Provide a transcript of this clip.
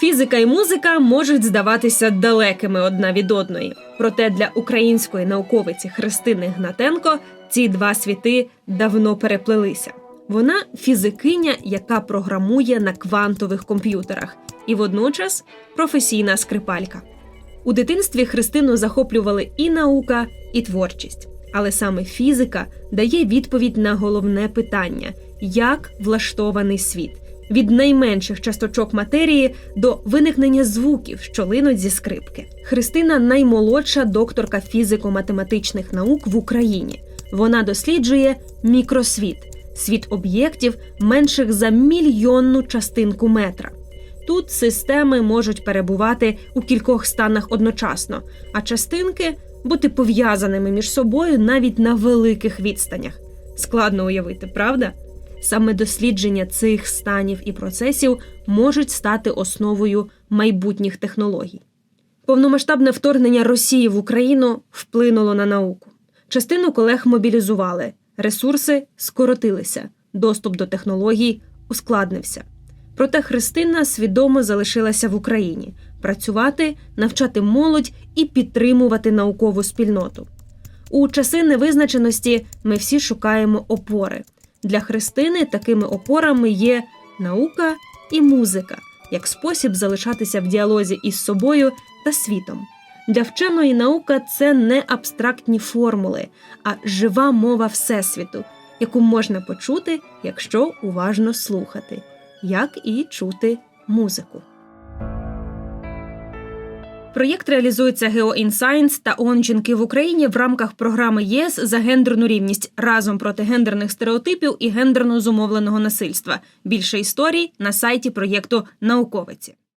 Фізика і музика можуть здаватися далекими одна від одної. Проте для української науковиці Христини Гнатенко ці два світи давно переплелися. Вона фізикиня, яка програмує на квантових комп'ютерах, і водночас професійна скрипалька. У дитинстві Христину захоплювали і наука, і творчість. Але саме фізика дає відповідь на головне питання: як влаштований світ від найменших часточок матерії до виникнення звуків, що линуть зі скрипки. Христина наймолодша докторка фізико-математичних наук в Україні. Вона досліджує мікросвіт світ об'єктів менших за мільйонну частинку метра. Тут системи можуть перебувати у кількох станах одночасно, а частинки бути пов'язаними між собою навіть на великих відстанях. Складно уявити, правда? Саме дослідження цих станів і процесів можуть стати основою майбутніх технологій. Повномасштабне вторгнення Росії в Україну вплинуло на науку. Частину колег мобілізували, ресурси скоротилися, доступ до технологій ускладнився. Проте Христина свідомо залишилася в Україні працювати, навчати молодь і підтримувати наукову спільноту. У часи невизначеності ми всі шукаємо опори. Для Христини такими опорами є наука і музика як спосіб залишатися в діалозі із собою та світом. Для вченої наука це не абстрактні формули, а жива мова Всесвіту, яку можна почути, якщо уважно слухати, як і чути музику. Проєкт реалізується GeoInScience та ООН «Жінки в Україні в рамках програми ЄС за гендерну рівність разом проти гендерних стереотипів і гендерно зумовленого насильства. Більше історій на сайті проєкту Науковиці.